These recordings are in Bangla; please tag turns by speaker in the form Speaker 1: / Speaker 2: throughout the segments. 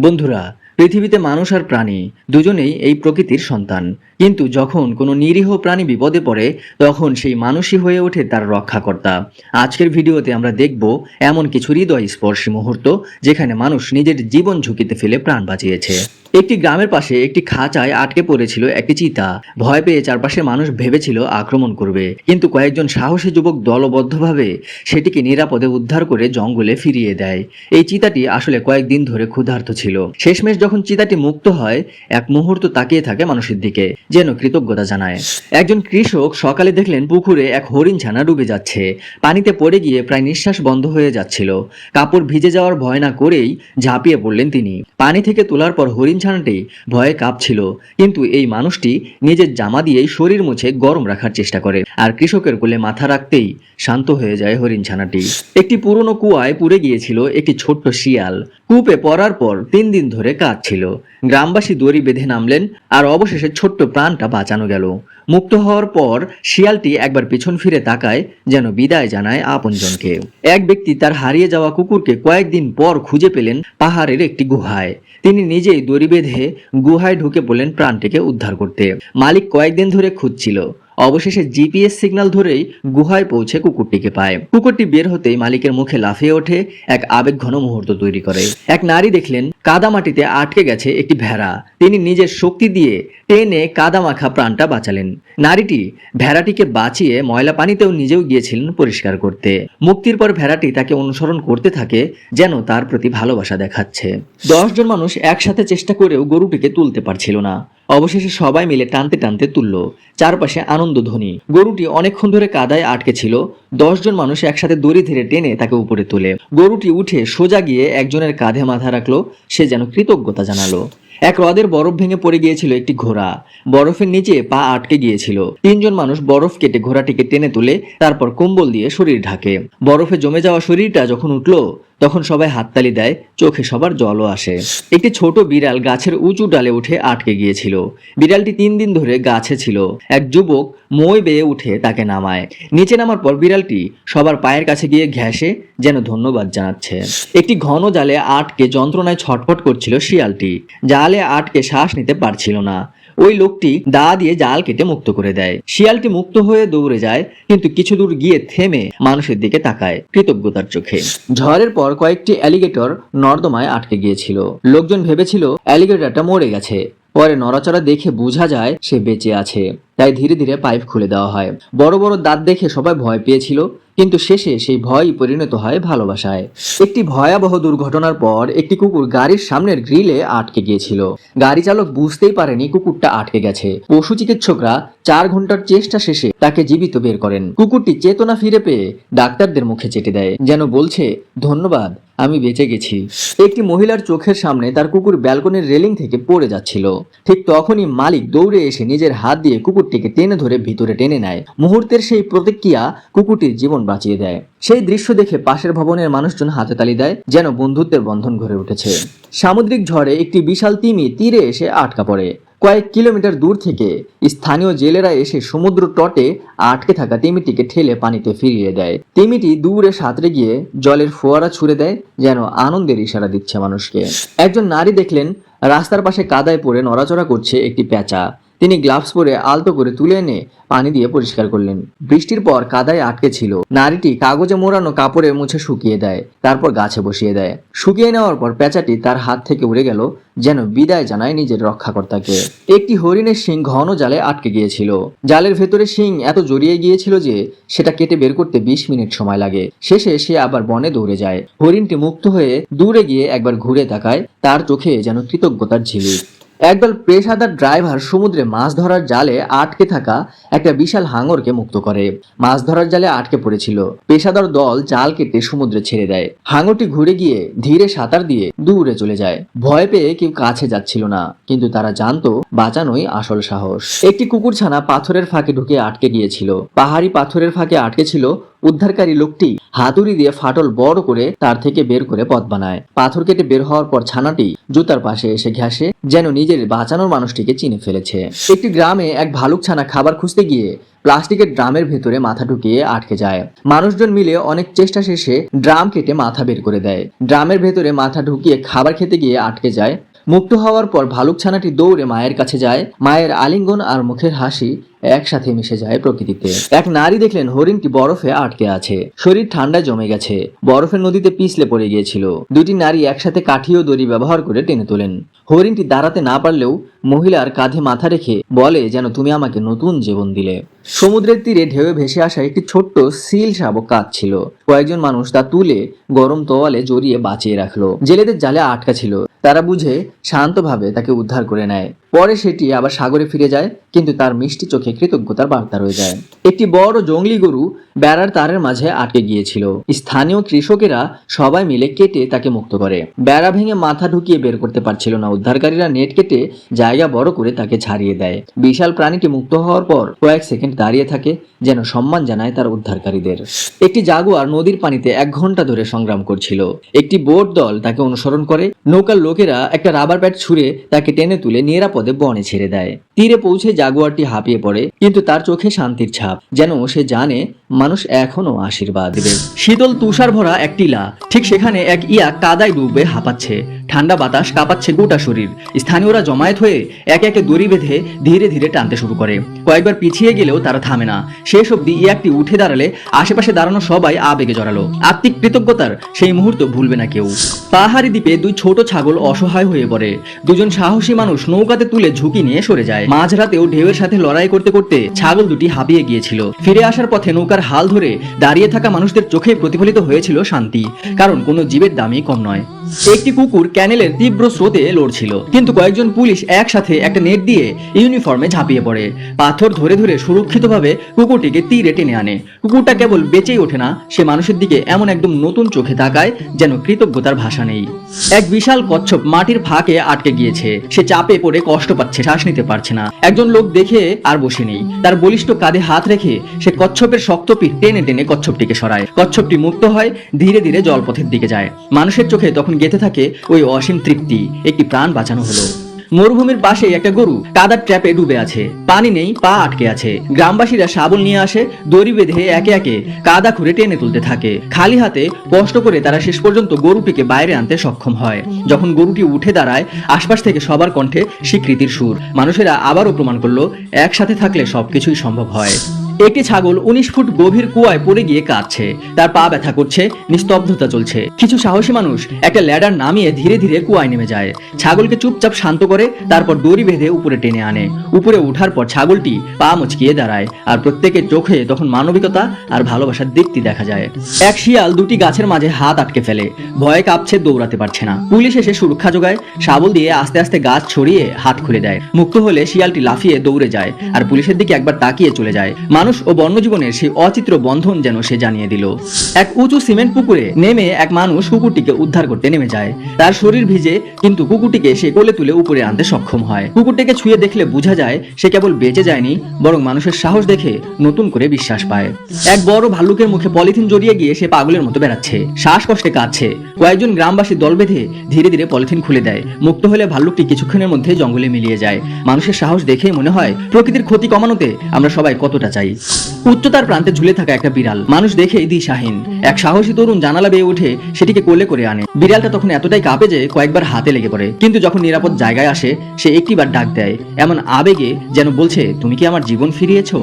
Speaker 1: বন্ধুরা, পৃথিবীতে মানুষ আর প্রাণী দুজনেই এই প্রকৃতির সন্তান। কিন্তু যখন কোনো নিরীহ প্রাণী বিপদে পড়ে, তখন সেই মানুষই হয়ে ওঠে তার রক্ষাকর্তা। আজকের ভিডিওতে আমরা দেখব এমন কিছু হৃদয় স্পর্শী মুহূর্ত, যেখানে মানুষ নিজের জীবন ঝুঁকিতে ফেলে প্রাণ বাঁচিয়েছে। একটি গ্রামের পাশে একটি খাঁচায় আটকে পড়েছিল একটি চিতা। ভয় পেয়ে চারপাশে মানুষ ভেবেছিল আক্রমণ করবে। কিন্তু কয়েকজন সাহসী যুবক দলবদ্ধভাবে সেটিকে নিরাপদে উদ্ধার করে জঙ্গলে ফিরিয়ে দেয়। এই চিতাটি আসলে কয়েকদিন ধরে ক্ষুধার্ত ছিল। শেষমেশ যখন চিতাটি মুক্ত হয়, এক মুহূর্ত তাকিয়ে থাকে মানুষের দিকে, যেন কৃতজ্ঞতা জানায়। একজন কৃষক সকালে দেখলেন পুকুরে এক হরিণ ছানা ডুবে যাচ্ছে। পানিতে পড়ে গিয়ে প্রায় নিঃশ্বাস বন্ধ হয়ে যাচ্ছিল। কাপড় ভিজে যাওয়ার ভয় না করেই ঝাঁপিয়ে পড়লেন তিনি। পানি থেকে তোলার পর হরিণ ছানাটি ভয়ে কাঁপছিল, কিন্তু এই মানুষটি নিজের জামা দিয়েই শরীর মুছে গরম রাখার চেষ্টা করে আর কৃষকের কোলে মাথা রাখতেই শান্ত হয়ে যায় হরিণ ছানাটি। একটি পুরনো কুয়ায় পুড়ে গিয়েছিল একটি ছোট্ট শিয়াল। কূপে পড়ার পর তিন দিন ধরে কাঁদছিল। গ্রামবাসী দড়ি বেঁধে নামলেন আর অবশেষে ছোট্ট প্রাণটা বাঁচানো গেল। মুক্ত হওয়ার পর শিয়ালটি একবার পিছন ফিরে তাকায়, যেন বিদায় জানায় আপনজনকে। এক ব্যক্তি তার হারিয়ে যাওয়া কুকুরকে কয়েকদিন পর খুঁজে পেলেন পাহাড়ের একটি গুহায়। তিনি নিজেই দড়ি বেঁধে গুহায় ঢুকে পড়লেন প্রাণটিকে উদ্ধার করতে। মালিক কয়েকদিন ধরে খুঁজছিল। অবশেষে জিপিএস সিগন্যাল ধরেই গুহায় পৌঁছে কুকুরটিকে পায়। কুকুরটি বের হতেই মালিকের মুখে লাফিয়ে ওঠে, এক আবেগঘন মুহূর্ত তৈরি করে। এক নারী দেখলেন, কাদামাটিতে আটকে গেছে একটি ভেড়া। তিনি নিজের শক্তি দিয়ে টেনে কাদামাখা প্রাণটা বাঁচালেন। নারীটি ভেড়াটিকে বাঁচিয়ে ময়লা পানিতেও নিজেও গিয়েছিলেন পরিষ্কার করতে। মুক্তির পর ভেড়াটি তাকে অনুসরণ করতে থাকে, যেন তার প্রতি ভালোবাসা দেখাচ্ছে। দশজন মানুষ একসাথে চেষ্টা করেও গরুটিকে তুলতে পারছিল না। অবশেষে সবাই মিলে টানতে টানতে তুলল। চারপাশে আনন্দ ধ্বনি। গরুটি অনেকক্ষণ ধরে কাদায় আটকে ছিল। দশজন মানুষ একসাথে দড়ি ধরে টেনে তাকে উপরে তোলে। গরুটি উঠে সোজা গিয়ে একজনের কাঁধে মাথা রাখল। সে যেন কৃতজ্ঞতা জানালো। এক হ্রদের বরফ ভেঙে পড়ে গিয়েছিল একটি ঘোড়া। বরফের নিচে পা আটকে গিয়েছিল। তিনজন মানুষ বরফ কেটে ঘোড়াটিকে টেনে তুলে তারপর কম্বল দিয়ে শরীর ঢাকে। বরফে জমে যাওয়া শরীরটা যখন উঠল তখন সবাই হাততালি দেয়, চোখে সবার জলও আসে। একটি ছোট বিড়াল গাছের উঁচু ডালে উঠে আটকে গিয়েছিল। বিড়ালটি তিন দিন ধরে গাছে ছিল। এক যুবক মই বেয়ে উঠে তাকে নামায়। নিচে নামার পর বিড়ালটি সবার পায়ের কাছে গিয়ে ঘেঁষে যেন ধন্যবাদ জানাচ্ছে। একটি ঘন জালে আটকে যন্ত্রণায় ছটফট করছিল শিয়ালটি। জালে আটকে শ্বাস নিতে পারছিল না। ওই লোকটি দা দিয়ে জাল কেটে মুক্ত করে দেয়। শিয়ালটি মুক্ত হয়ে দৌড়ে যায়, কিন্তু কিছু দূর গিয়ে থেমে মানুষের দিকে তাকায় কৃতজ্ঞতার চোখে। ঝড়ের পর কয়েকটি অ্যালিগেটর নর্দমায় আটকে গিয়েছিল। লোকজন ভেবেছিল অ্যালিগেটরটা মরে গেছে। পরে নড়াচড়া দেখে বোঝা যায় সে বেঁচে আছে। তাই ধীরে ধীরে পাইপ খুলে দেওয়া হয়। বড় বড় দাঁত দেখে সবাই ভয় পেয়েছিল। কিন্তু শেষে সেই ভয়ই পরিণত হয় ভালোবাসায়। একটি ভয়াবহ দুর্ঘটনার পর একটি কুকুর গাড়ির সামনের গ্রিলে আটকে গিয়েছিল। গাড়ি চালক বুঝতেই পারেনি কুকুরটা আটকে গেছে। পশু চিকিৎসকরা চার ঘণ্টার চেষ্টা শেষে তাকে জীবিত বের করেন। কুকুরটি চেতনা ফিরে পেয়ে ডাক্তারদের মুখে চেটে দেয়, যেন বলছে, ধন্যবাদ আমি বেঁচে গেছি। একটি মহিলার চোখের সামনে তার কুকুর ব্যালকনির রেলিং থেকে পড়ে যাচ্ছিল। ঠিক তখনই মালিক দৌড়ে এসে নিজের হাত দিয়ে কুকুরটিকে টেনে ধরে ভিতরে টেনে নেয়। মুহূর্তের সেই প্রতিক্রিয়া কুকুরটির জীবন বাঁচিয়ে দেয়। সেই দৃশ্য দেখে পাশের ভবনের মানুষজন হাতে তালি দেয়, যেন বন্ধুত্বের বন্ধন ঘরে উঠেছে। সামুদ্রিক ঝড়ে একটি বিশাল তিমি তীরে এসে আটকা পড়ে। কয়েক কিলোমিটার দূর থেকে স্থানীয় জেলেরা এসে সমুদ্র তটে আটকে থাকা তিমিটিকে ঠেলে পানিতে ফিরিয়ে দেয়। তিমিটি দূরে সাঁতরে গিয়ে জলের ফোয়ারা ছুড়ে দেয়, যেন আনন্দের ইশারা দিচ্ছে মানুষকে। একজন নারী দেখলেন, রাস্তার পাশে কাদায় পড়ে নড়াচড়া করছে একটি পেঁচা তিনি গ্লাভস পরে আলতো করে তুলে এনে পানি দিয়ে পরিষ্কার করলেন। বৃষ্টির পর কাদায় আটকে ছিল। নারীটি কাগজে মোড়ানো কাপড়ে মুছে শুকিয়ে দেয়, তারপর গাছে বসিয়ে দেয়। শুকিয়ে নেওয়ার পর পেঁচাটি তার হাত থেকে উড়ে গেল, যেন বিদায় জানায় নিজের রক্ষাকর্তাকে। একটি হরিণের শিং ঘন জালে আটকে গিয়েছিল। জালের ভেতরে শিং এত জড়িয়ে গিয়েছিল যে সেটা কেটে বের করতে বিশ মিনিট সময় লাগে। শেষে সে আবার বনে দৌড়ে যায়। হরিণটি মুক্ত হয়ে দূরে গিয়ে একবার ঘুরে তাকায় তার চোখে যেন কৃতজ্ঞতার ঝিলিক। একদল পেশাদার ড্রাইভার সমুদ্রে মাছ ধরার জালে আটকে থাকা একটা বিশাল হাঙরকে মুক্ত করে। মাছ ধরার জালে আটকে পড়েছিল। পেশাদার দল জাল কেটে সমুদ্রে ছেড়ে দেয়। হাঙরটি ঘুরে গিয়ে ধীরে সাঁতার দিয়ে দূরে চলে যায়। ভয় পেয়ে কেউ কাছে যাচ্ছিল না, কিন্তু তারা জানতো বাঁচানোই আসল সাহস। একটি কুকুরছানা পাথরের ফাঁকে ঢুকে আটকে গিয়েছিল। পাহাড়ি পাথরের ফাঁকে আটকে ছিল উদ্ধারকারী লোকটি হাতুড়ি দিয়ে ফাটল বড় করে তার থেকে বের করে পথ বানায়। পাথর কেটে বের হওয়ার পর ছানাটি জুতার পাশে এসে ঘেঁষে যেন নিজের বাঁচানোর মানুষটিকে চিনে ফেলেছে। একটি গ্রামে এক ভালুক ছানা খাবার খুঁজতে গিয়ে প্লাস্টিকের ড্রামের ভেতরে মাথা ঢুকিয়ে আটকে যায়। মানুষজন মিলে অনেক চেষ্টা শেষে ড্রাম কেটে মাথা বের করে দেয়। ড্রামের ভেতরে মাথা ঢুকিয়ে খাবার খেতে গিয়ে আটকে যায় মুক্ত হওয়ার পর ভালুক ছানাটি দৌড়ে মায়ের কাছে যায়। মায়ের আলিঙ্গন আর মুখের হাসি একসাথে মিশে যায় প্রকৃতিতে। এক নারী দেখলেন হরিণটি বরফে আটকে আছে। শরীর ঠান্ডায় জমে গেছে। বরফের নদীতে পিছলে পড়ে গিয়েছিল। দুটি নারী একসাথে কাঠি ও দড়ি ব্যবহার করে টেনে তোলেন। হরিণটি দাঁড়াতে না পারলেও মহিলার কাঁধে মাথা রেখে বলে, যেন তুমি আমাকে নতুন জীবন দিলে। সমুদ্রের তীরে ঢেউয়ে ভেসে আসা একটি ছোট্ট সিল শাবক কাঁদছিল কয়েকজন মানুষ তা তুলে গরম তোয়ালে জড়িয়ে বাঁচিয়ে রাখল। জেলেদের জালে আটকা ছিল। তারা বুঝে শান্তভাবে তাকে উদ্ধার করে নেয়। পরে সেটি আবার সাগরে ফিরে যায়, কিন্তু তার মিষ্টি চোখে কৃতজ্ঞতার বার্তা রয়ে যায়। একটি বড় জঙ্গলি গরু বেড়ার তারের মাঝে আটকে গিয়েছিল। স্থানীয় কৃষকেরা সবাই মিলে কেটে তাকে মুক্ত করে। বেড়া ভেঙে মাথা ঢুকিয়ে বের করতে পারছিল না। উদ্ধারকারীরা নেট কেটে জায়গা বড় করে তাকে ছাড়িয়ে দেয়। বিশাল প্রাণীটি মুক্ত হওয়ার পর কয়েক সেকেন্ড দাঁড়িয়ে থাকে, যেন সম্মান জানায় তার উদ্ধারকারীদের। একটি জাগুয়ার নদীর পানিতে এক ঘণ্টা ধরে সংগ্রাম করছিল। একটি বোট দল তাকে অনুসরণ করে। নৌকার লোকেরা একটা রাবার প্যাড ছুঁড়ে তাকে টেনে তুলে নিরাপদে বনে ছেড়ে দেয়। তীরে পৌঁছে জাগুয়ারটি হাঁপিয়ে পড়ে, কিন্তু তার চোখে শান্তির ছাপ, যেন সে জানে মানুষ এখনও আশীর্বাদ দেবে। শীতল তুষার ভরা এক টিলা ঠিক সেখানে এক ইয়া কাদায় ডুবে হাঁপাচ্ছে। ঠান্ডা বাতাস কাঁপাচ্ছে গোটা শরীর। স্থানীয়রা জমায়েত হয়ে একে একে দড়ি বেঁধে ধীরে ধীরে টানতে শুরু করে। কয়েকবার পিছিয়ে গেলেও তারা থামে না। শেষ অবধি ইয়াকটি উঠে দাঁড়ালে আশেপাশে দাঁড়ানো সবাই আবেগে জড়ালো। আত্মিক কৃতজ্ঞতার সেই মুহূর্ত ভুলবে না কেউ। পাহাড়ি দ্বীপে দুই ছোট ছাগল অসহায় হয়ে পড়ে। দুজন সাহসী মানুষ নৌকাতে তুলে ঝুঁকি নিয়ে সরে যায়। মাঝরাতেও ঢেউয়ের সাথে লড়াই করতে করতে ছাগল দুটি হাঁপিয়ে গিয়েছিল। ফিরে আসার পথে নৌকার হাল ধরে দাঁড়িয়ে থাকা মানুষদের চোখে প্রতিফলিত হয়েছিল শান্তি। কারণ কোনো জীবের দামই কম নয়। একটি কুকুর ক্যানেলের তীব্র স্রোতে লড়ছিল, কিন্তু কয়েকজন পুলিশ একসাথে একটা নেট দিয়ে ইউনিফর্মে ঝাঁপিয়ে পড়ে। পাথর ধরে ধরে সুরক্ষিতভাবে কুকুরটিকে তীরে টেনে আনে। কুকুরটা কেবল বেঁচেই ওঠে না, সে মানুষের দিকে এমন একদম নতুন চোখে তাকায় যেন কৃতজ্ঞতার ভাষা নেই। এক বিশাল কচ্ছপ মাটির ফাঁকে আটকে গিয়েছে। সে চাপে পড়ে কষ্ট পাচ্ছে, শ্বাস নিতে পারছে না। একজন লোক দেখে আর বসে নেই। তার বলিষ্ঠ কাঁধে হাত রেখে সে কচ্ছপের শক্ত পিঠ টেনে টেনে কচ্ছপটিকে সরায়। কচ্ছপটি মুক্ত হয়, ধীরে ধীরে জলপথের দিকে যায়। মানুষের চোখে তখন গেঁথে থাকে ওই অসীম তৃপ্তি, একটি প্রাণ বাঁচানো হলো। মরুভূমির পাশে একটা গরু কাদার ট্র্যাপে ডুবে আছে। পানি নেই, পা আটকে আছে। গ্রামবাসীরা শাবল নিয়ে আসে, দড়ি বেঁধে একে একে কাদা খুঁড়ে টেনে তুলতে থাকে। খালি হাতে কষ্ট করে তারা শেষ পর্যন্ত গরুটিকে বাইরে আনতে সক্ষম হয়। যখন গরুটি উঠে দাঁড়ায়, আশপাশ থেকে সবার কণ্ঠে স্বীকৃতির সুর। মানুষেরা আবারও প্রমাণ করল, একসাথে থাকলে সবকিছুই সম্ভব হয়। একটি ছাগল উনিশ ফুট গভীর কুয়ায় পড়ে গিয়ে কাঁদছে। তার পা ব্যথা করছে, নিস্তব্ধতা চলছে। কিছু সাহসী মানুষ একটা ল্যাডার নামিয়ে ধীরে ধীরে কুয়ায় নেমে যায়। ছাগলকে চুপচাপ শান্ত করে তারপর দড়ি বেঁধে উপরে টেনে আনে। উপরে ওঠার পর ছাগলটি পা মুচকিয়ে দাঁড়ায় আর প্রত্যেকের চোখে তখন মানবিকতা আর ভালোবাসার দীপ্তি দেখা যায়। এক শিয়াল দুটি গাছের মাঝে হাত আটকে ফেলে। ভয়ে কাঁপছে, দৌড়াতে পারছে না। পুলিশ এসে সুরক্ষা যোগায়, শাবল দিয়ে আস্তে আস্তে গাছ ছড়িয়ে হাত খুলে দেয়। মুক্ত হলে শিয়ালটি লাফিয়ে দৌড়ে যায় আর পুলিশের দিকে একবার তাকিয়ে চলে যায়। মানুষ ও বন্যজীবনের সেই অচিত্র বন্ধন যেন সে জানিয়ে দিল। এক উঁচু সিমেন্ট পুকুরে নেমে এক মানুষ কুকুরটিকে উদ্ধার করতে নেমে যায়। তার শরীর ভিজে, কিন্তু কুকুরটিকে সে কোলে তুলে উপরে আনতে সক্ষম হয়। কুকুরটিকে ছুঁয়ে দেখলে বোঝা যায়, সে কেবল বেঁচে যায়নি, বরং মানুষের সাহস দেখে নতুন করে বিশ্বাস পায়। এক বড় ভাল্লুকের মুখে পলিথিন জড়িয়ে গিয়ে সে পাগলের মতো বেড়াচ্ছে। শ্বাসকষ্টে কাঁদছে। কয়েকজন গ্রামবাসী দল বেঁধে ধীরে ধীরে পলিথিন খুলে দেয়। মুক্ত হলে ভাল্লুকটি কিছুক্ষণের মধ্যে জঙ্গলে মিলিয়ে যায়। মানুষের সাহস দেখেই মনে হয়, প্রকৃতির ক্ষতি কমানোতে আমরা সবাই কতটা চাই। উচ্চতার প্রান্তে ঝুলে থাকা একটা বিড়াল। মানুষ দেখেই দিশাহীন এক সাহসী তরুণ জানালা বেয়ে উঠে সেটিকে কোলে করে আনে। বিড়ালটা তখন এতটাই কাঁপে যে কয়েকবার হাতে লেগে পড়ে। কিন্তু যখন নিরাপদ জায়গায় আসে, সে একটিবার ডাক দেয়, এমন আবেগে যেন বলছে, তুমি কি আমার জীবন ফিরিয়েছো?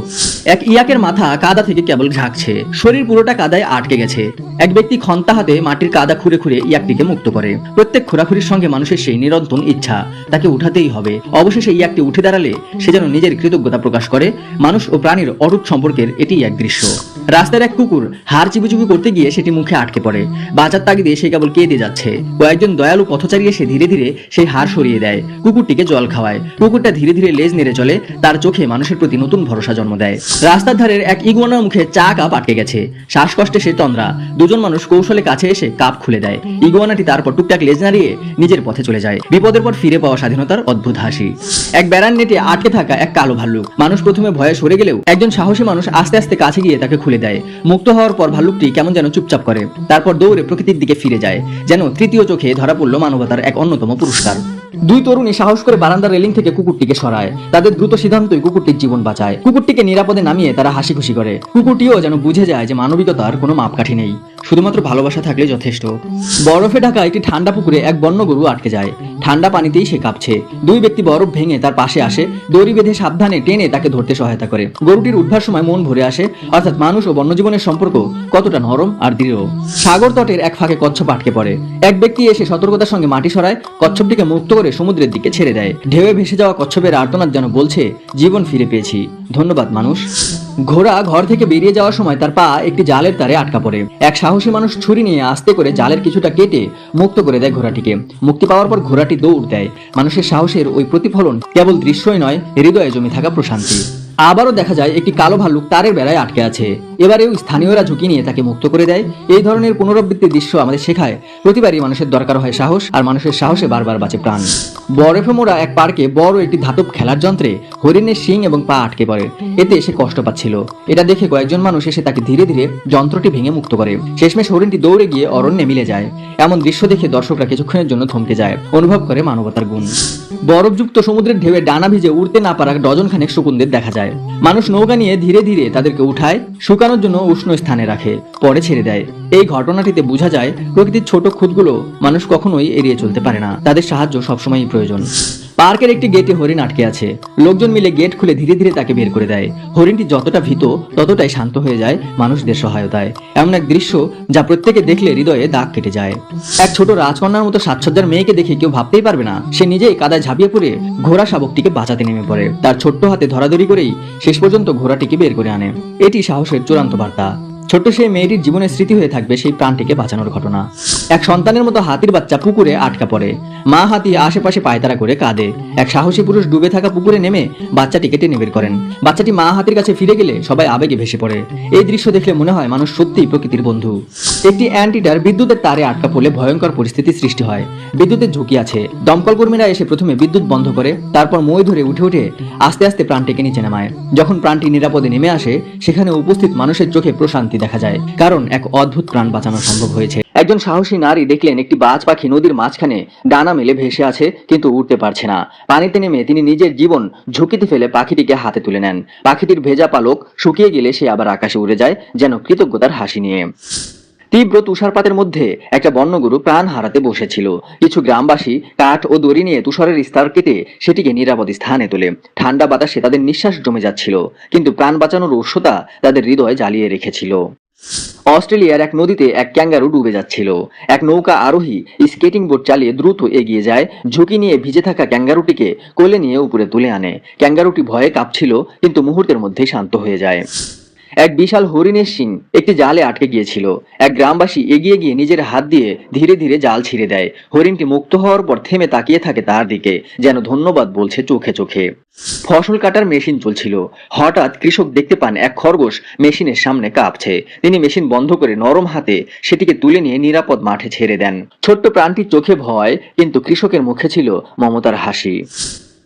Speaker 1: এক ইয়াকের মাথা কাদা থেকে কেবল ঝাঁকছে। শরীর পুরোটা কাদায় আটকে গেছে। এক ব্যক্তি খন্তা হাতে মাটির কাদা খুঁড়ে খুঁড়ে ইয়াকটিকে মুক্ত করে। প্রত্যেক খোরাখুরির সঙ্গে মানুষের সেই নিরন্তন ইচ্ছা, তাকে উঠাতেই হবে। অবশেষে ইয়াকটি উঠে দাঁড়ালে সে যেন নিজের কৃতজ্ঞতা প্রকাশ করে। মানুষ ও প্রাণীর অরূপ সম্পর্কের এটি এক দৃশ্য। রাস্তার এক কুকুর হাড় চিপুচুপি করতে গিয়ে সেটি মুখে আটকে পড়ে। বাঁচার তাগিদে সে কেবল কেঁদে যাচ্ছে। কয়েকজন দয়ালু পথচারী এসে ধীরে ধীরে সেই হাড় সরিয়ে দেয়। কুকুরটিকে জল খাওয়ায়। কুকুরটা ধীরে ধীরে লেজ নেড়ে চলে, তার চোখে মানুষের প্রতি নতুন ভরসা জন্ম দেয়। রাস্তার ধারের এক ইগুয়ানার মুখে চা কাপ আটকে গেছে। শ্বাসকষ্টে সে তন্দ্রা। দুজন মানুষ কৌশলে কাছে এসে কাপ খুলে দেয়। ইগুয়ানাটি তারপর টুকটাক লেজ নাড়িয়ে নিজের পথে চলে যায়। বিপদের পর ফিরে পাওয়া স্বাধীনতার অদ্ভুত হাসি। এক বেড়ার নেটে আটকে থাকা এক কালো ভাল্লুক। মানুষ প্রথমে ভয়ে সরে গেলেও একজন সাহসী মানুষ আস্তে আস্তে কাছে গিয়ে তাকে খুলে খুলে দেয়। মুক্ত হওয়ার পর ভাল্লুকটি কেমন যেন চুপচাপ করে। তারপর দৌড়ে প্রকৃতির দিকে ফিরে যায়, যেন তৃতীয় চোখে ধরা পড়ল মানবতার এক অন্যতম পুরস্কার। দুই তরুণী সাহস করে বারান্দার রেলিং থেকে কুকুরটিকে সরায়। তাদের দ্রুত সিদ্ধান্তই কুকুরটির জীবন বাঁচায়। কুকুরটিকে নিরাপদে নামিয়ে তারা হাসি খুশি করে। কুকুরটিও যেন বুঝে যায় যে মানবিকতার কোনো মাপকাঠি নেই। শুধুমাত্র ভালোবাসা থাকলে যথেষ্ট। বরফে ঢাকা একটি ঠান্ডা পুকুরে এক বন্য গরু আটকে যায়। ঠান্ডা পানিতেই সে কাঁপছে। দুই ব্যক্তি বরফ ভেঙে তার পাশে আসে। দড়ি বেঁধে সাবধানে টেনে তাকে ধরতে সহায়তা করে। গরুটির উদ্ধার সময় মন ভরে আসে। অর্থাৎ মানুষ ও বন্যজীবনের সম্পর্ক কতটা নরম আর দৃঢ়। সাগর তটের এক ফাঁকে কচ্ছপ আটকে পড়ে। এক ব্যক্তি এসে সতর্কতার সঙ্গে মাটি সরায়। কচ্ছপটিকে মুক্ত করে সমুদ্রের দিকে ছেড়ে দেয়। ঢেউয়ে ভেসে যাওয়া কচ্ছপের আর্তনাদ যেন বলছে, জীবন ফিরে পেয়েছি। ধন্যবাদ, মানুষ। ঘোড়া ঘর থেকে বেরিয়ে যাওয়ার সময় তার পা একটি জালের তারে আটকা পড়ে। এক সাহসী মানুষ ছুরি নিয়ে আস্তে করে জালের কিছুটা কেটে মুক্ত করে দেয় ঘোড়াটিকে। মুক্তি পাওয়ার পর ঘোড়াটি দৌড় দেয়। মানুষের সাহসের ওই প্রতিফলন কেবল দৃশ্যই নয়, হৃদয়ে জমে থাকা প্রশান্তি। আবারও দেখা যায় একটি কালো ভাল্লুক তারের বেড়ায় আটকে আছে। এবারেও স্থানীয়রা ঝুঁকি নিয়ে তাকে মুক্ত করে দেয়। এই ধরনের পুনরাবৃত্তির দৃশ্য আমাদের শেখায়। প্রতিবারই মানুষের দরকার হয় সাহস, আর মানুষের সাহসে বারবার বাঁচে প্রাণ। বরফে মোড়া এক পার্কে বড় একটি ধাতব খেলার যন্ত্রে হরিণের শিং এবং পা আটকে পড়ে। এতে সে কষ্ট পাচ্ছিল। এটা দেখে কয়েকজন মানুষ এসে তাকে ধীরে ধীরে যন্ত্রটি ভেঙে মুক্ত করে। শেষমেশ হরিণটি দৌড়ে গিয়ে অরণ্যে মিলে যায়। এমন দৃশ্য দেখে দর্শকরা কিছুক্ষণের জন্য থমকে যায়। অনুভব করে মানবতার গুণ। বরফযুক্ত সমুদ্রের ঢেউয়ে ডানা ভিজে উড়তে না পারা ডজন খানেক শকুনদের দেখা যায়। মানুষ নৌকা নিয়ে ধীরে ধীরে তাদেরকে উঠায়, শুকানোর জন্য উষ্ণ স্থানে রাখে, পরে ছেড়ে দেয়। এই ঘটনাটিতে বোঝা যায়, প্রকৃতির ছোট খুদগুলো মানুষ কখনোই এড়িয়ে চলতে পারে না। তাদের সাহায্য সবসময়ই প্রয়োজন। পার্কের একটি গেটে হরিণ আটকে আছে। লোকজন মিলে গেট খুলে ধীরে ধীরে তাকে বের করে দেয়। হরিণটি যতটা ভীত, ততটাই শান্ত হয়ে যায় মানুষদের সহায়তায়। এমন এক দৃশ্য যা প্রত্যেকে দেখলে হৃদয়ে দাগ কেটে যায়। এক ছোট রাজকন্যার মতো সাজসজ্জার মেয়েকে দেখে কেউ ভাবতেই পারবে না। সে নিজেই কাদায় ঝাঁপিয়ে পড়ে ঘোড়া শাবকটিকে বাঁচাতে নেমে পড়ে। তার ছোট্ট হাতে ধরাধরি করেই শেষ পর্যন্ত ঘোড়াটিকে বের করে আনে। এটি সাহসের চূড়ান্ত বার্তা। ছোট্ট সেই মেয়েটির জীবনের স্মৃতি হয়ে থাকবে সেই প্রাণটিকে বাঁচানোর ঘটনা। এক সন্তানের মতো হাতির বাচ্চা পুকুরে আটকা পড়ে। মা হাতি আশেপাশে পায়তারা করে কাঁদে। এক সাহসী পুরুষ ডুবে থাকা পুকুরে নেমে বাচ্চাটিকে টেনে বের করেন। বাচ্চাটি মা হাতির কাছে ফিরে গেলে সবাই আবেগে ভেসে পড়ে। এই দৃশ্য দেখলে মনে হয় মানুষ সত্যিই প্রকৃতির বন্ধু। একটি অ্যান্টিটার বিদ্যুতের তারে আটকা পড়লে ভয়ঙ্কর পরিস্থিতি সৃষ্টি হয়। বিদ্যুতের ঝুঁকি আছে। দমকল কর্মীরা এসে প্রথমে বিদ্যুৎ বন্ধ করে, তারপর মই ধরে উঠে উঠে আস্তে আস্তে প্রাণটিকে নিচে নামায়। যখন প্রাণটি নিরাপদে নেমে আসে, সেখানে উপস্থিত মানুষের চোখে প্রশান্তি দেখা যায়। কারণ এক অদ্ভুত প্রাণ বাঁচানো সম্ভব হয়েছে। একজন সাহসী নারী দেখলেন একটি বাজ পাখি নদীর মাঝখানে ডানা মেলে ভেসে আছে, কিন্তু উঠতে পারছে না। পানিতে নেমে তিনি নিজের জীবন ঝুঁকিতে ফেলে পাখিটিকে হাতে তুলে নেন। পাখিটির ভেজা পালক শুকিয়ে গেলে সে আবার আকাশে উড়ে যায়, যেন কৃতজ্ঞতার হাসি নিয়ে। তীব্র তুষারপাতের মধ্যে একটা বন্যগরু প্রাণ হারাতে বসেছিল। কিছু গ্রামবাসী কাঠ ও দড়ি নিয়ে তুষারের স্তর কেটে সেটিকে নিরাপদ স্থানে তোলে। ঠান্ডা বাতাসে তাদের নিঃশ্বাস জমে যাচ্ছিল, কিন্তু প্রাণ বাঁচানোর উৎসতা তাদের হৃদয় জ্বালিয়ে রেখেছিল। অস্ট্রেলিয়ার এক নদীতে এক ক্যাঙ্গারু ডুবে যাচ্ছিল। এক নৌকা আরোহী স্কেটিং বোট চালিয়ে দ্রুত এগিয়ে যায়, ঝুঁকি নিয়ে ভিজে থাকা ক্যাঙ্গারুটিকে কোলে নিয়ে উপরে তুলে আনে। ক্যাঙ্গারুটি ভয়ে কাঁপছিল, কিন্তু মুহূর্তের মধ্যেই শান্ত হয়ে যায়। এক বিশাল হরিণের শিং একটি জালে আটকে গিয়েছিল। এক গ্রামবাসী এগিয়ে গিয়ে নিজের হাত দিয়ে ধীরে ধীরে জাল ছিঁড়ে দেয়। হরিণটি মুক্ত হওয়ার পর থেমে তাকিয়ে থাকে তার দিকে, যেন ধন্যবাদ বলছে চোখে চোখে। ফসল কাটার মেশিন চলছিল। হঠাৎ কৃষক দেখতে পান এক খরগোশ মেশিনের সামনে কাঁপছে। তিনি মেশিন বন্ধ করে নরম হাতে সেটিকে তুলে নিয়ে নিরাপদ মাঠে ছেড়ে দেন। ছোট্ট প্রাণটির চোখে ভয়, কিন্তু কৃষকের মুখে ছিল মমতার হাসি।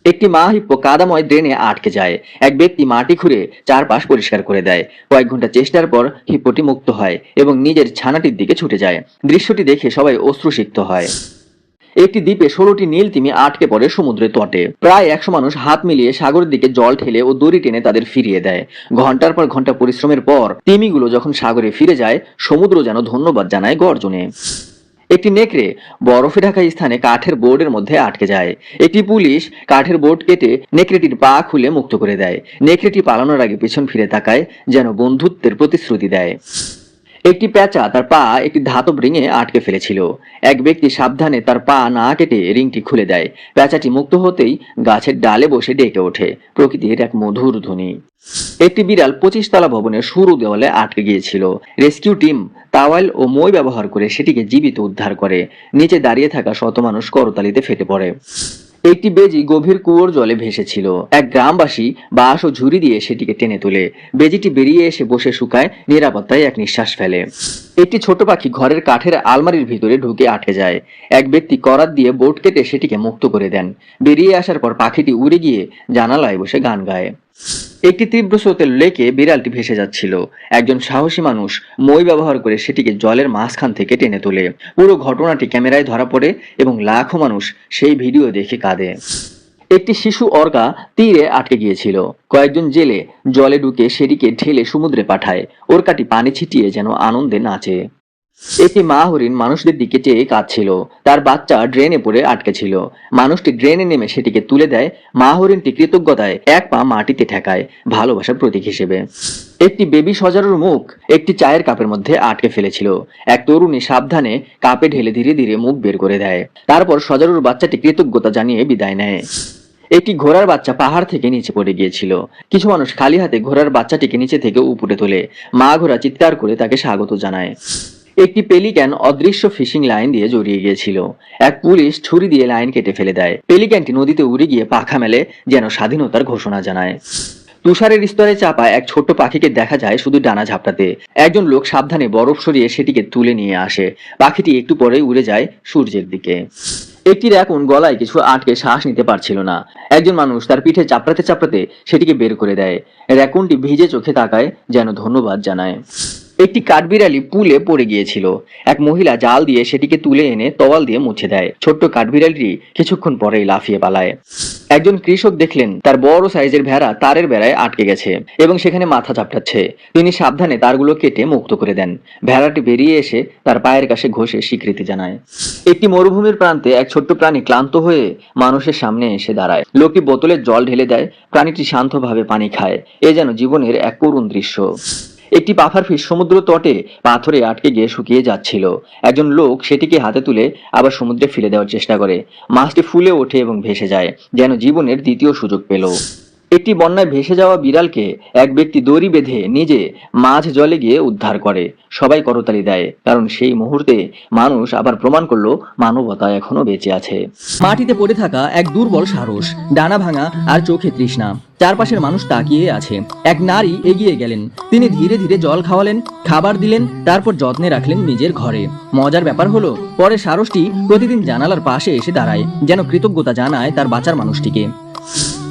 Speaker 1: একটি মা হিপ্পো কাদাময় ড্রেনে আটকে যায়। এক ব্যক্তি মাটি খুঁড়ে চারপাশ পরিষ্কার করে দেয়। কয়েক ঘণ্টা চেষ্টার পর হিপ্পোটি মুক্ত হয় এবং নিজের ছানাটির দিকে ছুটে যায়। দৃশ্যটি দেখে সবাই অশ্রুসিক্ত হয়। একটি দ্বীপে ষোলোটি নীল তিমি আটকে পড়ে সমুদ্রের তটে। প্রায় একশো মানুষ হাত মিলিয়ে সাগরের দিকে জল ঠেলে ও দড়ি টেনে তাদের ফিরিয়ে দেয়। ঘণ্টার পর ঘণ্টা পরিশ্রমের পর তিমিগুলো যখন সাগরে ফিরে যায়, সমুদ্র যেন ধন্যবাদ জানায় গর্জনে। একটি নেকড়ে বরফে ঢাকা স্থানে কাঠের বোর্ডের মধ্যে আটকে যায়। একটি পুলিশ কাঠের বোর্ড কেটে নেকড়েটির পা খুলে মুক্ত করে দেয়। নেকড়েটি পালানোর আগে পেছন ফিরে তাকায়, যেন বন্ধুত্বের প্রতিশ্রুতি দেয়। একটি পেঁচা তার পা, একটি ধাতব রিংয়ে আটকে ফেলেছিল। এক ব্যক্তি সাবধানে তার পা না কেটে রিংটি খুলে দেয়। পেঁচাটি মুক্ত হতেই গাছের ডালে বসে ডেকে ওঠে। প্রকৃতির এক মধুর ধ্বনি। একটি বিড়াল পঁচিশ তলা ভবনের সরু দেওয়ালে আটকে গিয়েছিল। রেস্কিউ টিম তাওয়াল ও মই ব্যবহার করে সেটিকে জীবিত উদ্ধার করে। নিচে দাঁড়িয়ে থাকা শত মানুষ করতালিতে ফেটে পড়ে। একটি বেজি গভীর কুয়োর জলে ভেসেছিল। এক গ্রামবাসী বাঁশ ও ঝুড়ি দিয়ে সেটিকে টেনে তোলে। বেজিটি বেরিয়ে এসে বসে শুকায়, নিরাপত্তায় এক নিঃশ্বাস ফেলে। একটি ছোট পাখি ঘরের কাঠের আলমারির ভিতরে ঢুকে আটকে যায়। এক ব্যক্তি করাত দিয়ে বোট কেটে সেটিকে মুক্ত করে দেন। বেরিয়ে আসার পর পাখিটি উড়ে গিয়ে জানালায় বসে গান গায়। একটি তীব্র স্রোতের লেকে বিড়ালটি ভেসে যাচ্ছিল। একজন সাহসী মানুষ মই ব্যবহার করে সেটিকে জলের মাঝখান থেকে টেনে তোলে। পুরো ঘটনাটি ক্যামেরায় ধরা পড়ে এবং লাখো মানুষ সেই ভিডিও দেখে কাঁদে। একটি শিশু অর্গা তীরে আটকে গিয়েছিল। কয়েকজন জেলে জলে ঢুকে সেটিকে ঢেলে সমুদ্রে পাঠায়। ওরকাটি পানি ছিটিয়ে যেন আনন্দে নাচে। একটি মা হরিণ মানুষদের দিকে চেয়ে কাঁদছিল। তার বাচ্চা ড্রেনে পড়ে আটকে ছিল। মানুষটি ড্রেনে নেমে সেটিকে তুলে দেয়। মা হরিণটি কৃতজ্ঞতায় এক পা মাটিতে ঠেকায়, ভালোবাসার প্রতীক হিসেবে। একটি বেবি সজারুর মুখ একটি চায়ের কাপের মধ্যে আটকে ফেলেছিল। এক তরুণী সাবধানে কাপে ঢেলে ধীরে ধীরে মুখ বের করে দেয়। তারপর সজারুর বাচ্চাটি কৃতজ্ঞতা জানিয়ে বিদায় নেয়। একটি ঘোড়ার বাচ্চা পাহাড় থেকে নিচে পড়ে গিয়েছিল। কিছু মানুষ খালি হাতে ঘোড়ার বাচ্চাটিকে নিচে থেকে উপরে তোলে। মা ঘোড়া চিৎকার করে তাকে স্বাগত জানায়। একটি পেলিক্যান অদৃশ্য ফিশিং লাইন দিয়ে জড়িয়ে গিয়েছিল। এক পুলিশ ছুরি দিয়ে লাইন কেটে ফেলে দেয়। পেলিক্যানটি নদীতে উড়ে গিয়ে পাখা মেলে, যেন স্বাধীনতার ঘোষণা জানায়। তুষারের স্তরে চাপা এক ছোট্ট পাখিকে দেখা যায় শুধু ডানা ঝাপটাতে। একজন লোক সাবধানে বরফ সরিয়ে সেটিকে তুলে নিয়ে আসে। পাখিটি একটু পরেই উড়ে যায় সূর্যের দিকে। একটি র্যাকুন গলায় কিছু আটকে শ্বাস নিতে পারছিল না। একজন মানুষ তার পিঠে চাপড়াতে চাপড়াতে সেটিকে বের করে দেয়। র্যাকুনটি ভিজে চোখে তাকায়, যেন ধন্যবাদ জানায়। একটি কাঠবিড়ালি পুলে পড়ে গিয়েছিল। এক মহিলা জাল দিয়ে সেটিকে তুলে এনে তওয়াল দিয়ে মুছে দেয়। ছোট্ট কাঠবিড়ালিটি কিছুক্ষণ পরেই লাফিয়ে পালায়। একজন কৃষক দেখলেন, তার বড় সাইজের ভেড়া তারের বেড়ায় আটকে গেছে এবং সেখানে মাথা চাপটাচ্ছে। তিনি সাবধানে তারগুলো কেটে মুক্ত করে দেন। ভেড়াটি বেরিয়ে এসে তার পায়ের কাছে ঘষে স্বীকৃতি জানায়। একটি মরুভূমির প্রান্তে এক ছোট্ট প্রাণী ক্লান্ত হয়ে মানুষের সামনে এসে দাঁড়ায়। লোকটি বোতলে জল ঢেলে দেয়, প্রাণীটি শান্তভাবে পানি খায়। এ যেন জীবনের এক করুণ দৃশ্য। একটি পাফার ফিশ সমুদ্র তটে পাথরে আটকে গিয়ে শুকিয়ে যাচ্ছিল। একজন লোক সেটিকে হাতে তুলে আবার সমুদ্রে ফেলে দেওয়ার চেষ্টা করে। মাছটি ফুলে ওঠে এবং ভেসে যায়, যেন জীবনের দ্বিতীয় সুযোগ পেল। একটি বন্যায় ভেসে যাওয়া বিড়ালকে এক ব্যক্তি দড়ি বেঁধে নিজে মাঝ জলে গিয়ে উদ্ধার করে। সবাই করতালি দেয়, কারণ সেই মুহূর্তে মানুষ আবার প্রমাণ করল মানবতা এখনও বেঁচে আছে। মাটিতে পড়ে থাকা এক দুর্বল সারস, ডানা ভাঙা আর চোখে তৃষ্ণা। চারপাশের মানুষ তাকিয়ে আছে। এক নারী এগিয়ে গেলেন। তিনি ধীরে ধীরে জল খাওয়ালেন, খাবার দিলেন, তারপর যত্নে রাখলেন নিজের ঘরে। মজার ব্যাপার হলো, পরে সারসটি প্রতিদিন জানালার পাশে এসে দাঁড়ায়, যেন কৃতজ্ঞতা জানায় তার বাঁচার মানুষটিকে।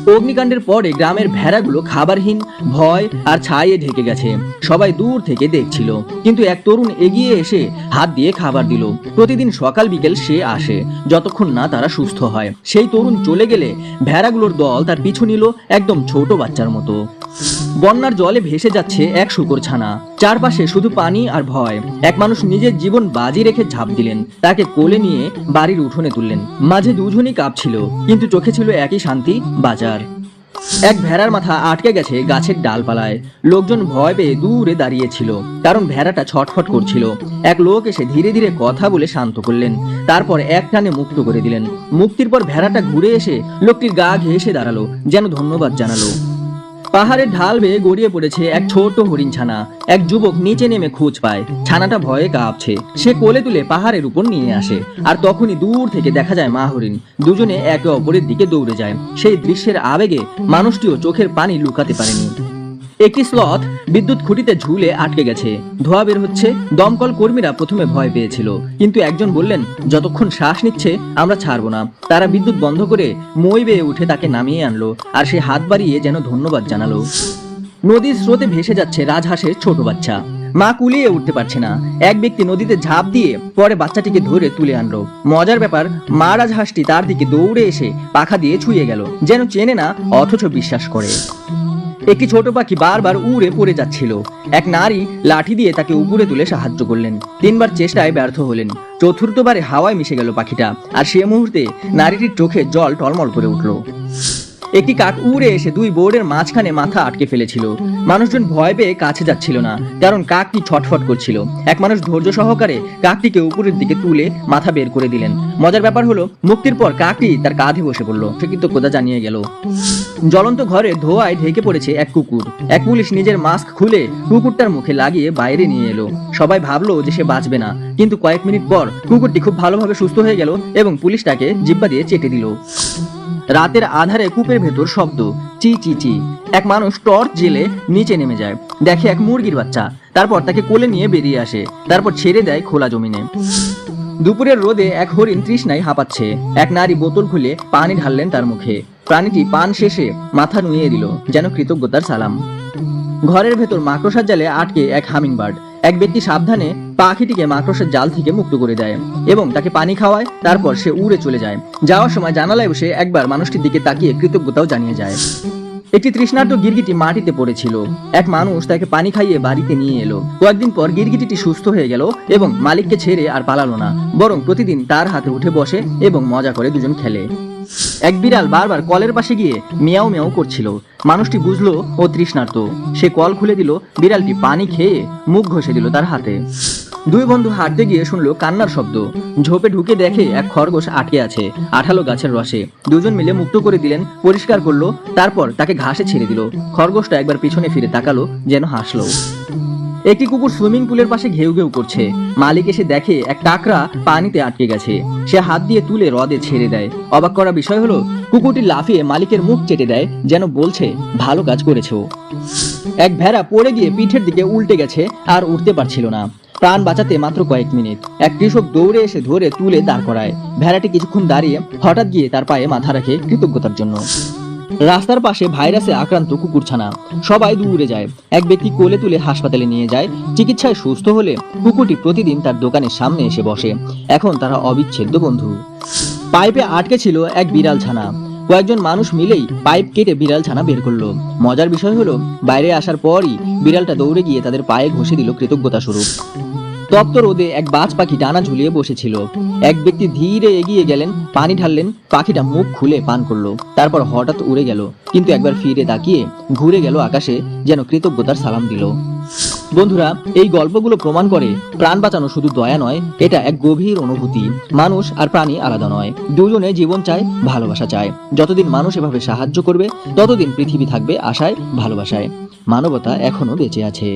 Speaker 1: অগ্নিকাণ্ডের পরে গ্রামের ভেড়াগুলো খাবারহীন, ভয় আর ছায়ে ঢেকে গেছে। সবাই দূর থেকে দেখছিল। কিন্তু এক তরুণ এগিয়ে এসে হাত দিয়ে খাবার দিল। প্রতিদিন সকাল বিকেল সে আসে, যতক্ষণ না তারা সুস্থ হয়। সেই তরুণ চলে গেলে ভেড়াগুলোর দল তার পিছু নিল একদম ছোট বাচ্চার মতো। বন্যার জলে ভেসে যাচ্ছে এক শুকর ছানা। চারপাশে শুধু পানি আর ভয়। এক মানুষ নিজের জীবন বাজি রেখে ঝাঁপ দিলেন। তাকে কোলে নিয়ে বাড়ির উঠোনে তুললেন। মাঝে দুজনই কাঁপছিল, কিন্তু চোখে ছিল একই শান্তি, বাজার। এক ভেড়ার মাথা আটকে গেছে গাছের ডালপালায়। লোকজন ভয় পেয়ে দূরে দাঁড়িয়েছিল, কারণ ভেড়াটা ছটফট করছিল। এক লোক এসে ধীরে ধীরে কথা বলে শান্ত করলেন। তারপর এক টানে মুক্ত করে দিলেন। মুক্তির পর ভেড়াটা ঘুরে এসে লোকটির গা ঘেসে দাঁড়াল, যেন ধন্যবাদ জানালো। পাহাড়ের ঢাল বেয়ে গড়িয়ে পড়েছে এক ছোট হরিণ ছানা। এক যুবক নিচে নেমে খোঁজ পায়। ছানাটা ভয়ে কাঁপছে। সে কোলে তুলে পাহাড়ের উপর নিয়ে আসে। আর তখনই দূর থেকে দেখা যায় মা হরিণ। দুজনে একে অপরের দিকে দৌড়ে যায়। সেই দৃশ্যের আবেগে মানুষটিও চোখের পানি লুকাতে পারেনি। একটি স্লথ বিদ্যুৎ খুঁটিতে ঝুলে আটকে গেছে। ধোয়া বের হচ্ছে। দমকল কর্মীরা প্রথমে ভয় পেয়েছিল। কিন্তু একজন বললেন, যতক্ষণ শ্বাস নিচ্ছে, আমরা ছাড়বো না। তারা বিদ্যুৎ বন্ধ করে মই বেয়ে উঠে তাকে নামিয়ে আনলো আর সে হাত বাড়িয়ে যেন ধন্যবাদ জানালো। নদীর স্রোতে ভেসে যাচ্ছে রাজহাঁসের ছোট বাচ্চা। মা কুলিয়ে উঠতে পারছে না। এক ব্যক্তি নদীতে ঝাঁপ দিয়ে পরে বাচ্চাটিকে ধরে তুলে আনলো। মজার ব্যাপার, মা রাজহাঁসটি তার দিকে দৌড়ে এসে পাখা দিয়ে ছুঁয়ে গেল, যেন চেনে না, অথচ বিশ্বাস করে। একটি ছোট পাখি বারবার উড়ে পড়ে যাচ্ছিল। এক নারী লাঠি দিয়ে তাকে উপরে তুলে সাহায্য করলেন। তিনবার চেষ্টায় ব্যর্থ হলেন। চতুর্থবারে হাওয়ায় মিশে গেল পাখিটা। আর সে মুহূর্তে নারীটির চোখে জল টলমল করে উঠল। একটি কাক উড়ে এসে দুই বোর্ডের মাঝখানে মাথা আটকে ফেলেছিল। মানুষজন ভয় পেয়ে কাছে যাচ্ছিল না, কারণ কাকটি ছটফট করছিল। এক মানুষ ধৈর্য সহকারে কাকটিকে উপরের দিকে তুলে মাথা বের করে দিলেন। মজার ব্যাপার হলো, মুক্তির পর কাকটি তার কাঁধে বসে পড়ল। সে কোথা জানিয়ে গেল। জ্বলন্ত ঘরে ধোয়ায় ঢেকে পড়েছে এক কুকুর। এক পুলিশ নিজের মাস্ক খুলে কুকুরটার মুখে লাগিয়ে বাইরে নিয়ে এলো। সবাই ভাবলো যে সে বাঁচবে না, কিন্তু কয়েক মিনিট পর কুকুরটি খুব ভালোভাবে সুস্থ হয়ে গেল এবং পুলিশটাকে জিব্বা দিয়ে চেটে দিল। রাতের আধারে কূপের ভেতর শব্দ, চি চি চি। এক মানুষ টর্চ জেলে নিচে নেমে যায়। দেখে এক মুরগির বাচ্চা। তারপর তাকে কোলে নিয়ে বেরিয়ে আসে। তারপর ছেড়ে দেয় খোলা জমিনে। দুপুরের রোদে এক হরিণ তৃষ্ণায় হাঁপাচ্ছে। এক নারী বোতল খুলে পানি ঢাললেন তার মুখে। প্রাণীটি পান শেষে মাথা নুয়ে দিল, যেন কৃতজ্ঞতার সালাম। ঘরের ভেতর মাকড়সার জালে আটকে এক হামিং হামিংবার্ড। এক ব্যক্তি সাবধানে পাখিটিকে মাকড়সার জাল থেকে মুক্ত করে দেয় এবং তাকে পানি খাওয়ায়, তারপর সে উড়ে চলে যায়। যাওয়ার সময় জানালায় বসে একবার মানুষটির দিকে তাকিয়ে কৃতজ্ঞতাও জানিয়ে যায়। একটি তৃষ্ণার্ত গিরগিটি মাটিতে পড়েছিল। এক মানুষ তাকে পানি খাইয়ে বাড়িতে নিয়ে এলো। কয়েকদিন পর গিরগিটিটি সুস্থ হয়ে গেল এবং মালিককে ছেড়ে আর পালালো না, বরং প্রতিদিন তার হাতে উঠে বসে এবং মজা করে দুজন খেলে। এক বিড়াল বারবার কলের পাশে গিয়ে মিয়াও মিয়াও করছিল। মানুষটি বুঝলো ও তৃষ্ণার্ত। সে কল খুলে দিল, বিড়ালটি পানি খেয়ে মুখ ঘষে দিল তার হাতে। দুই বন্ধু হাঁটতে গিয়ে শুনলো কান্নার শব্দ। ঝোপে ঢুকে দেখে এক খরগোশ আটকে আছে, আঠালো গাছের রসে। দুজন মিলে মুক্ত করে দিলেন, পরিষ্কার করল, তারপর তাকে ঘাসে ছেড়ে দিল। খরগোশটা একবার পিছনে ফিরে তাকালো, যেন হাসলো। একটি কুকুর সুইমিং পুলের পাশে ঘেউ ঘেউ করছে। মালিক এসে দেখে এক কাকড়া পানিতে আটকে গেছে। সে হাত দিয়ে তুলে হ্রদে ছেড়ে দেয়। অবাক করা বিষয় হলো, কুকুরটি লাফিয়ে মালিকের মুখ চেটে দেয়, যেন বলছে, ভালো কাজ করেছ। এক ভেড়া পড়ে গিয়ে পিঠের দিকে উল্টে গেছে, আর উঠতে পারছিল না। প্রাণ বাঁচাতে মাত্র কয়েক মিনিট। এক কৃষক দৌড়ে এসে ধরে তুলে দাঁড় করায়। ভেড়াটি কিছুক্ষণ দাঁড়িয়ে হঠাৎ গিয়ে তার পায়ে মাথা রাখে কৃতজ্ঞতার জন্য। রাস্তার পাশে ভাইরাসে আক্রান্ত কুকুরছানা। সবাই দূরে যায়। এক ব্যক্তি কোলে তুলে হাসপাতালে নিয়ে যায়। চিকিৎসায় সুস্থ হলে কুকুরটি প্রতিদিন তার দোকানের সামনে এসে বসে। এখন তারা অবিচ্ছেদ্য বন্ধু। পাইপে আটকে ছিল এক বিড়াল ছানা। কয়েকজন মানুষ মিলেই পাইপ কেটে বিড়াল ছানা বের করল। মজার বিষয় হলো, বাইরে আসার পরই বিড়ালটা দৌড়ে গিয়ে তাদের পায়ে ঘষে দিল কৃতজ্ঞতা স্বরূপ তপ্ত রোদে এক বাজ পাখি ডানা ঝুলিয়ে বসেছিল। এক ব্যক্তি ধীরে এগিয়ে গেলেন, পানি ঢাললেন, পাখিটা মুখ খুলে পান করল। তারপর হঠাৎ উড়ে গেল, কিন্তু একবার ফিরে তাকিয়ে ঘুরে গেল আকাশে, যেন কৃতজ্ঞতার সালাম দিল। বন্ধুরা, এই গল্পগুলো প্রমাণ করে প্রাণ বাঁচানো শুধু দয়া নয়, এটা এক গভীর অনুভূতি। মানুষ আর প্রাণী আলাদা নয়, দুজনে জীবন চায়, ভালোবাসা চায়। যতদিন মানুষ এভাবে সাহায্য করবে, ততদিন পৃথিবী থাকবে আশায়, ভালোবাসায়। মানবতা এখনও বেঁচে আছে।